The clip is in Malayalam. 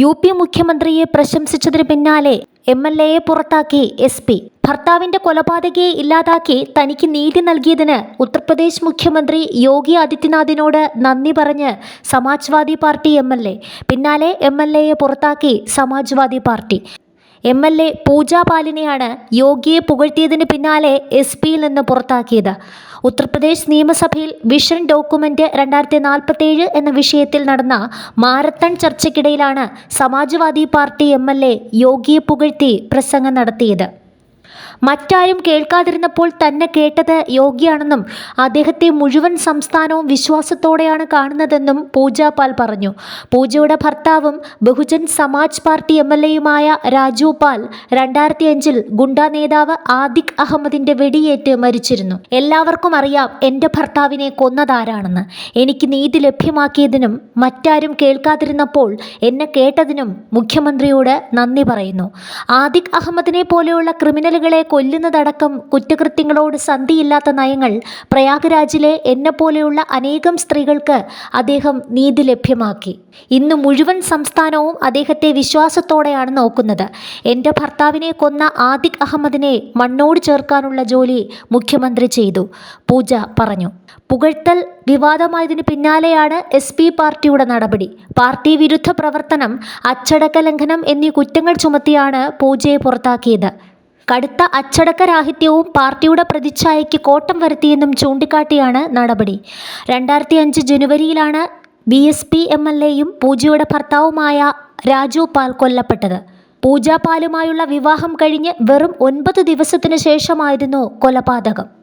യു പി മുഖ്യമന്ത്രിയെ പ്രശംസിച്ചതിന് പിന്നാലെ എം എൽ എയെ പുറത്താക്കി എസ് പി. ഭർത്താവിന്റെ കൊലപാതകയെ ഇല്ലാതാക്കി തനിക്ക് നീതി നൽകിയതിന് ഉത്തർപ്രദേശ് മുഖ്യമന്ത്രി യോഗി ആദിത്യനാഥിനോട് നന്ദി പറഞ്ഞ് Samajwadi party M L A. പിന്നാലെ എം എൽ എയെ പുറത്താക്കി Samajwadi party. M L A Pooja പാലിനെയാണ് യോഗിയെ പുകഴ്ത്തിയതിന് പിന്നാലെ എസ് പിയിൽ നിന്ന് പുറത്താക്കിയത്. ഉത്തർപ്രദേശ് നിയമസഭയിൽ വിഷൻ ഡോക്യുമെന്റ് രണ്ടായിരത്തി നാൽപ്പത്തേഴ് എന്ന വിഷയത്തിൽ നടന്ന മാരത്തൺ ചർച്ചയ്ക്കിടയിലാണ് സമാജ്വാദി പാർട്ടി എം യോഗിയെ പുകഴ്ത്തി പ്രസംഗം നടത്തിയത്. മറ്റാരും കേൾക്കാതിരുന്നപ്പോൾ തന്നെ കേട്ടത് യോഗിയാണെന്നും അദ്ദേഹത്തെ മുഴുവൻ സംസ്ഥാനവും വിശ്വാസത്തോടെയാണ് കാണുന്നതെന്നും പൂജ പാൽ പറഞ്ഞു. പൂജയുടെ ഭർത്താവും Bahujan Samaj party M L എയുമായ Raju പാൽ രണ്ടായിരത്തി അഞ്ചിൽ ഗുണ്ടാ നേതാവ് ആദിഖ് അഹമ്മദിന്റെ വെടിയേറ്റ് മരിച്ചിരുന്നു. എല്ലാവർക്കും അറിയാം എന്റെ ഭർത്താവിനെ കൊന്നതാരാണെന്ന്. എനിക്ക് നീതി ലഭ്യമാക്കിയതിനും മറ്റാരും കേൾക്കാതിരുന്നപ്പോൾ എന്നെ കേട്ടതിനും മുഖ്യമന്ത്രിയോട് നന്ദി പറയുന്നു. ആദിഖ് അഹമ്മദിനെ പോലെയുള്ള ക്രിമിനലുകളെ കൊല്ലുന്നതടക്കം കുറ്റകൃത്യങ്ങളോട് സന്ധിയില്ലാത്ത നയങ്ങൾ പ്രയാഗ്രാജിലെ എന്നെപ്പോലെയുള്ള അനേകം സ്ത്രീകൾക്ക് അദ്ദേഹം നീതി ലഭ്യമാക്കി. ഇന്ന് മുഴുവൻ സംസ്ഥാനവും അദ്ദേഹത്തെ വിശ്വാസത്തോടെയാണ് നോക്കുന്നത്. എന്റെ ഭർത്താവിനെ കൊന്ന ആദിഖ് അഹമ്മദിനെ മണ്ണോട് ചേർക്കാനുള്ള ജോലി മുഖ്യമന്ത്രി ചെയ്തു പൂജ പറഞ്ഞു. പുകഴ്ത്തൽ വിവാദമായതിന് പിന്നാലെയാണ് എസ് പി പാർട്ടിയുടെ നടപടി. പാർട്ടി വിരുദ്ധ പ്രവർത്തനം അച്ചടക്ക ലംഘനം എന്നീ കുറ്റങ്ങൾ ചുമത്തിയാണ് പൂജയെ പുറത്താക്കിയത്. കടുത്ത അച്ചടക്ക രാഹിത്യവും പാർട്ടിയുടെ പ്രതിച്ഛായയ്ക്ക് കോട്ടം വരുത്തിയെന്നും ചൂണ്ടിക്കാട്ടിയാണ് നടപടി. രണ്ടായിരത്തി അഞ്ച് ജനുവരിയിലാണ് B S P M L എയും പൂജയുടെ ഭർത്താവുമായ രാജു പാൽ കൊല്ലപ്പെട്ടത്. പൂജ പാലുമായുള്ള വിവാഹം കഴിഞ്ഞ് വെറും ഒൻപത് ദിവസത്തിനു ശേഷമായിരുന്നു കൊലപാതകം.